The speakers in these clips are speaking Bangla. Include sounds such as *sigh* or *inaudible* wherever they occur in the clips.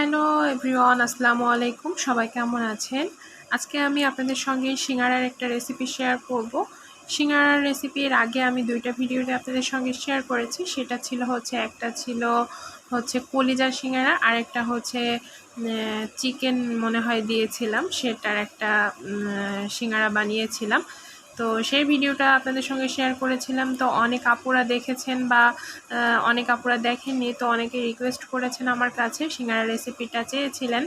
হ্যালো এভরিওয়ান, আসসালামু আলাইকুম। সবাই কেমন আছেন? আজকে আমি আপনাদের সঙ্গে সিঙ্গারার একটা রেসিপি শেয়ার করব। সিঙ্গারার রেসিপির আগে আমি দুইটা ভিডিওতে আপনাদের সঙ্গে শেয়ার করেছি। সেটা ছিল হচ্ছে, একটা ছিল হচ্ছে কলিজার সিঙ্গারা, আর একটা হচ্ছে চিকেন মনে হয় দিয়েছিলাম। সেটার একটা সিঙ্গারা বানিয়েছিলাম। তো সেই ভিডিওটা আপনাদের সঙ্গে শেয়ার করেছিলাম। তো অনেক আপুরা দেখেছেন বা অনেক আপুরা দেখেননি, তো অনেকে রিকোয়েস্ট করেছেন আমার কাছে, সিঙ্গারা রেসিপিটা চেয়েছিলেন।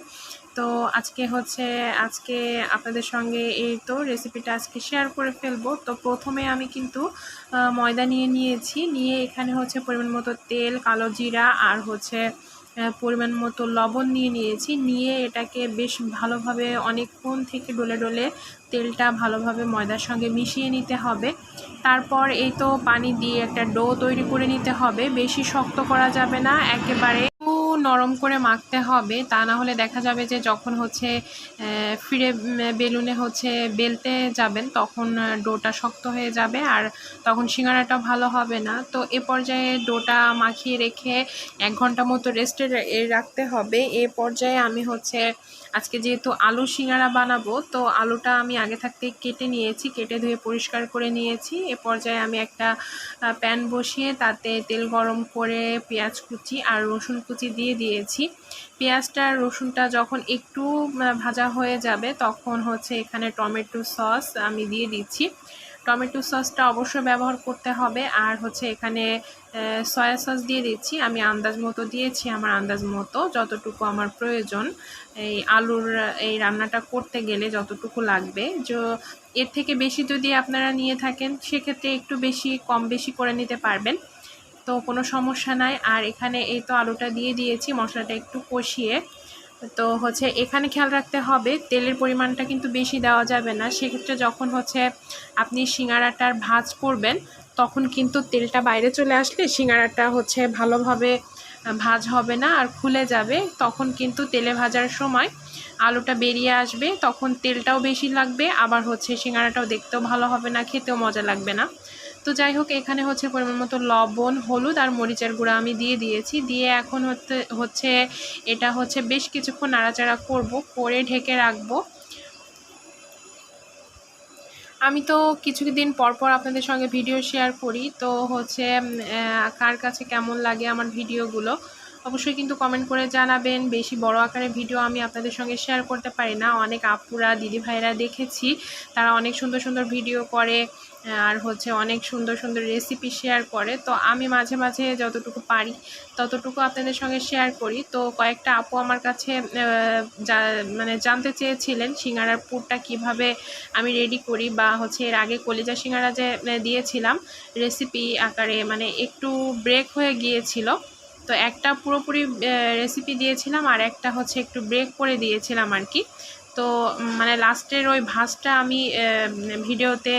তো আজকে হচ্ছে, আজকে আপনাদের সঙ্গে এই তো রেসিপিটা আজকে শেয়ার করে ফেলব। তো প্রথমে আমি কিন্তু ময়দা নিয়ে নিয়েছি। নিয়ে এখানে হচ্ছে পরিমাণ মতো তেল, কালো জিরা আর হচ্ছে পরিমাণ মতো লবণ নিয়ে নিয়েছি। নিয়ে এটাকে বেশ ভালোভাবে অনেকক্ষণ থেকে ডলে ডলে তেলটা ভালোভাবে ময়দার সঙ্গে মিশিয়ে নিতে হবে। তারপর এই তো পানি দিয়ে একটা ডো তৈরি করে নিতে হবে। বেশি শক্ত করা যাবে না। একেবারে নরম করে মাখতে হবে, তা না হলে দেখা যাবে যে যখন হচ্ছে ফিরে বেলুনে হচ্ছে বেলতে যাবেন, তখন ডোটা শক্ত হয়ে যাবে আর তখন সিঙ্গারাটা ভালো হবে না। তো এ পর্যায়ে ডোটা মাখিয়ে রেখে এক ঘণ্টা মতো রেস্টে রাখতে হবে। এ পর্যায়ে আমি হচ্ছে, আজকে যেহেতু আলু সিঙ্গারা বানাবো, তো আলুটা আমি আগে থাকতে কেটে নিয়েছি, কেটে ধুয়ে পরিষ্কার করে নিয়েছি। এ পর্যায়ে আমি একটা প্যান বসিয়ে তাতে তেল গরম করে পেঁয়াজ কুচি আর রসুন কুচি দিয়ে দিয়েছি। পেঁয়াজটা, রসুনটা যখন একটু ভাজা হয়ে যাবে, তখন হচ্ছে এখানে টমেটো সস আমি দিয়ে দিচ্ছি। টমেটো সসটা অবশ্যই ব্যবহার করতে হবে। আর হচ্ছে এখানে সয়া সস দিয়ে দিচ্ছি। আমি আন্দাজ মতো দিয়েছি আমার আন্দাজ মতো, যতটুকু আমার প্রয়োজন। এই আলুর, এই রান্নাটা করতে গেলে যতটুকু লাগবে। যে, এর থেকে বেশি যদি আপনারা নিয়ে থাকেন, সেক্ষেত্রে একটু বেশি, কম বেশি করে নিতে পারবেন। তো কোনো সমস্যা নাই। আর এখানে এই তো আলুটা দিয়ে দিয়েছি, মশলাটা একটু কষিয়ে। তো হচ্ছে এখানে খেয়াল রাখতে হবে, তেলের পরিমাণটা কিন্তু বেশি দেওয়া যাবে না। সেক্ষেত্রে যখন হচ্ছে আপনি সিঙ্গারাটার ভাজ করবেন, তখন কিন্তু তেলটা বাইরে চলে আসলে সিঙ্গারাটা হচ্ছে ভালোভাবে ভাজ হবে না আর খুলে যাবে। তখন কিন্তু তেলে ভাজার সময় আলুটা বেরিয়ে আসবে, তখন তেলটাও বেশি লাগবে, আবার হচ্ছে সিঙ্গারাটাও দেখতেও ভালো হবে না, খেতেও মজা লাগবে না। তো যাই হোক, এখানে হচ্ছে পরিমাণ মতো লবণ, হলুদ আর মরিচের গুঁড়া আমি দিয়ে দিয়েছি। দিয়ে এখন হচ্ছে হচ্ছে এটা হচ্ছে বেশ কিছুক্ষণ নাড়াচাড়া করব, করে ঢেকে রাখব। আমি তো কিছুদিন পর পর আপনাদের সঙ্গে ভিডিও শেয়ার করি, তো হচ্ছে কার কাছে কেমন লাগে আমার ভিডিওগুলো? অবশ্যই কিন্তু কমেন্ট করে জানাবেন। বেশি বড় আকারে ভিডিও আমি আপনাদের সঙ্গে শেয়ার করতে পারি না। অনেক আপুরা, দিদি ভাইরা দেখেছি। তারা অনেক সুন্দর সুন্দর ভিডিও করে, আর হচ্ছে অনেক সুন্দর সুন্দর রেসিপি শেয়ার করে। তো আমি মাঝে মাঝে যতটুকু পারি, ততটুকু আপনাদের সঙ্গে শেয়ার করি। তো কয়েকটা আপু আমার কাছে মানে জানতে চেয়েছিলেন, সিঙ্গারার পুরটা কীভাবে আমি রেডি করি বা হচ্ছে এর আগে কলিজা সিঙ্গারা যে দিয়েছিলাম রেসিপি আকারে মানে একটু ব্রেক হয়ে গিয়েছিল। তো একটা পুরোপুরি রেসিপি দিয়েছিলাম আর একটা হচ্ছে একটু ব্রেক করে দিয়েছিলাম আর কি। তো মানে লাস্টের ওই ভাঁজটা আমি ভিডিওতে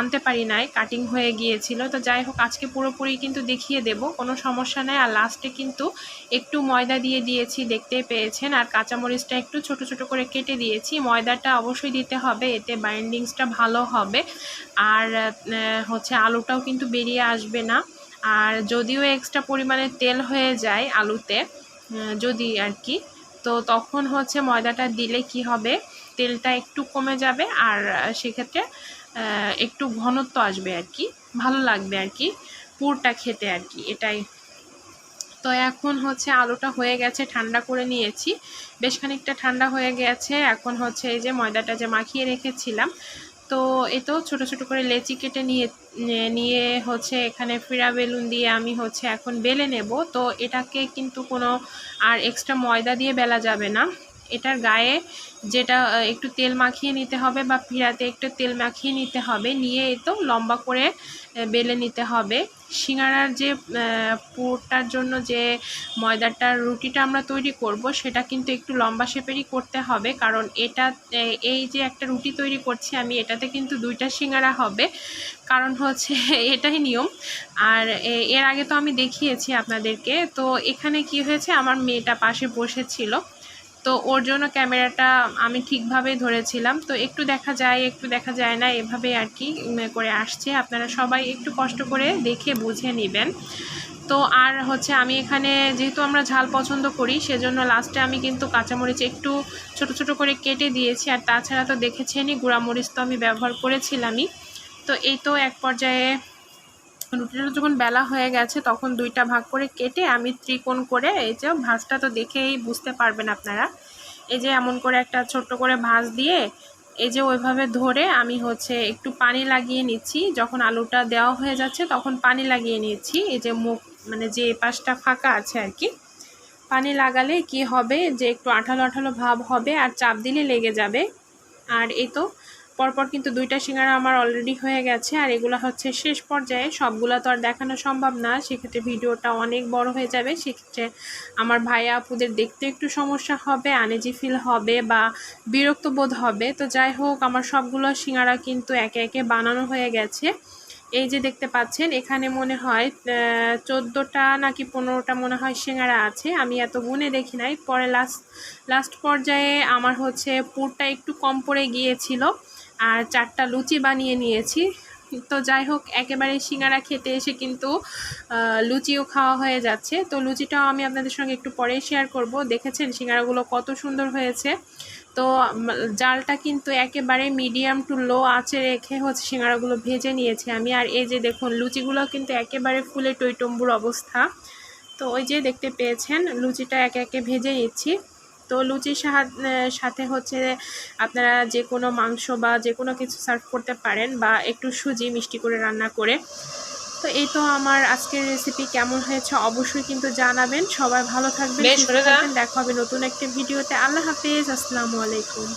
আনতে পারি নাই কাটিং হয়ে গিয়েছিল। তো যাই হোক, আজকে পুরোপুরি কিন্তু দেখিয়ে দেব, কোনো সমস্যা নেই। আর লাস্টে কিন্তু একটু ময়দা দিয়ে দিয়েছি দেখতে পেয়েছেন। আর কাঁচামরিচটা একটু ছোট ছোট করে কেটে দিয়েছি। ময়দাটা অবশ্যই দিতে হবে, এতে বাইন্ডিংসটা ভালো হবে। আর হচ্ছে আলুটাও কিন্তু বেরিয়ে আসবে না। আর যদিও এক্সট্রা পরিমাণে তেল হয়ে যায় আলুতে যদি আর কি, তো তখন হচ্ছে ময়দাটা দিলে কি হবে, তেলটা একটু কমে যাবে আর সেক্ষেত্রে একটু ঘনত্ব আসবে আর কি, ভালো লাগবে আর কি, পুরটা খেতে আর কি, এটাই। তো এখন হচ্ছে আলুটা হয়ে গেছে, ঠান্ডা করে নিয়েছি, বেশ খানিকটা ঠান্ডা হয়ে গেছে, এখন হচ্ছে এই যে ময়দাটা যে মাখিয়ে রেখেছিলাম তো এতেও ছোট ছোট করে লেচি কেটে নিয়ে নিয়ে হচ্ছে এখানে ফিরা বেলুন দিয়ে আমি হচ্ছে এখন বেলে নেব। তো এটাকে কিন্তু কোনো আর এক্সট্রা ময়দা দিয়ে বেলা যাবে না। এটার গায়ে যেটা একটু তেল মাখিয়ে নিতে হবে বা পিঁড়াতে একটু তেল মাখিয়ে নিতে হবে। নিয়ে তো লম্বা করে বেলে নিতে হবে। সিঙ্গারার যে পুরটার জন্য যে ময়দাটার রুটিটা আমরা তৈরি করব, সেটা কিন্তু একটু লম্বা শেপেরই করতে হবে। কারণ এটা এই যে একটা রুটি তৈরি করছি আমি, এটাতে কিন্তু দুইটা সিঙ্গারা হবে। কারণ হচ্ছে *laughs* এটাই নিয়ম। আর এর আগে তো আমি দেখিয়েছি আপনাদেরকে। তো এখানে কি হয়েছে, আমার মেয়েটা পাশে বসেছিল। তো ওর জন্য ক্যামেরাটা আমি ঠিকভাবে ধরেছিলাম। তো একটু দেখা যায়, একটু দেখা যায় না এভাবে আর কি করে আসছে। আপনারা সবাই একটু কষ্ট করে দেখে বুঝে নেবেন। তো আর হচ্ছে আমি এখানে যেহেতু আমরা ঝাল পছন্দ করি, সেজন্য লাস্টে আমি কিন্তু কাঁচামরিচ একটু ছোট ছোট করে কেটে দিয়েছি। আর তাছাড়া তো দেখেছেনই, গুঁড়ামরিচ তো আমি ব্যবহার করেছিলামই। তো এই তো এক পর্যায়ে রুটিটা যখন বেলা হয়ে গেছে, তখন দুইটা ভাগ করে কেটে আমি ত্রিকোণ করে এই যে ভাঁজটা তো দেখেই বুঝতে পারবেন আপনারা, এই যে এমন করে একটা ছোট্ট করে ভাঁজ দিয়ে এই যে ওইভাবে ধরে আমি হচ্ছে একটু পানি লাগিয়ে নিচ্ছি, যখন আলুটা দেওয়া হয়ে যাচ্ছে তখন পানি লাগিয়ে নিচ্ছি, এই যে মুখ মানে যে পাশটা ফাঁকা আছে আর কি। পানি লাগালে কি হবে যে একটু আঠালো আঠালো ভাব হবে আর চাপ দিলে লেগে যাবে। আর এই তো পরপর কিন্তু দুইটা সিঙ্গারা আমার অলরেডি হয়ে গেছে, আর এগুলো হচ্ছে শেষ পর্যায়ে। সবগুলো তো আর দেখানো সম্ভব না, সেক্ষেত্রে ভিডিওটা অনেক বড় হয়ে যাবে। সেক্ষেত্রে আমার ভাইয়া আপুদের দেখতে একটু সমস্যা হবে, আনেজি ফিল হবে বা বিরক্ত বোধ হবে। তো যাই হোক, আমার সবগুলো সিঙ্গারা কিন্তু একে একে বানানো হয়ে গেছে। এই যে দেখতে পাচ্ছেন, এখানে মনে হয় চোদ্দোটা নাকি পনেরোটা মনে হয় সিঙ্গারা আছে। আমি এত গুনে দেখি নাই। পরে লাস্ট লাস্ট পর্যায়ে আমার হচ্ছে পুরটা একটু কম পড়ে গিয়েছিল। আর চারটা লুচি বানিয়ে নিয়েছি। তো যাই হোক, একেবারে সিঙ্গারা খেতে এসে কিন্তু লুচিও খাওয়া হয়ে যাচ্ছে। তো লুচিটাও আমি আপনাদের সঙ্গে একটু পরে শেয়ার করব। দেখেছেন সিঙ্গারাগুলো কত সুন্দর হয়েছে। তো জালটা কিন্তু একেবারে মিডিয়াম টু লো আঁচে রেখে হচ্ছে সিঙ্গারাগুলো ভেজে নিয়েছি আমি। আর এই যে দেখুন, লুচিগুলো কিন্তু একেবারে ফুলে টইটম্বুর অবস্থা। তো ওই যে দেখতে পেয়েছেন, লুচিটা একে একে ভেজে নিচ্ছি। তো লুচির সাথে হচ্ছে আপনারা যে কোনো মাংস বা যে কোনো কিছু সার্ভ করতে পারেন বা একটু সুজি মিষ্টি করে রান্না করে। তো এই তো আমার আজকের রেসিপি কেমন হয়েছে অবশ্যই কিন্তু জানাবেন। সবাই ভালো থাকবেন। দেখা হবে নতুন একটা ভিডিওতে। আল্লাহ হাফিজ। আসসালামু আলাইকুম।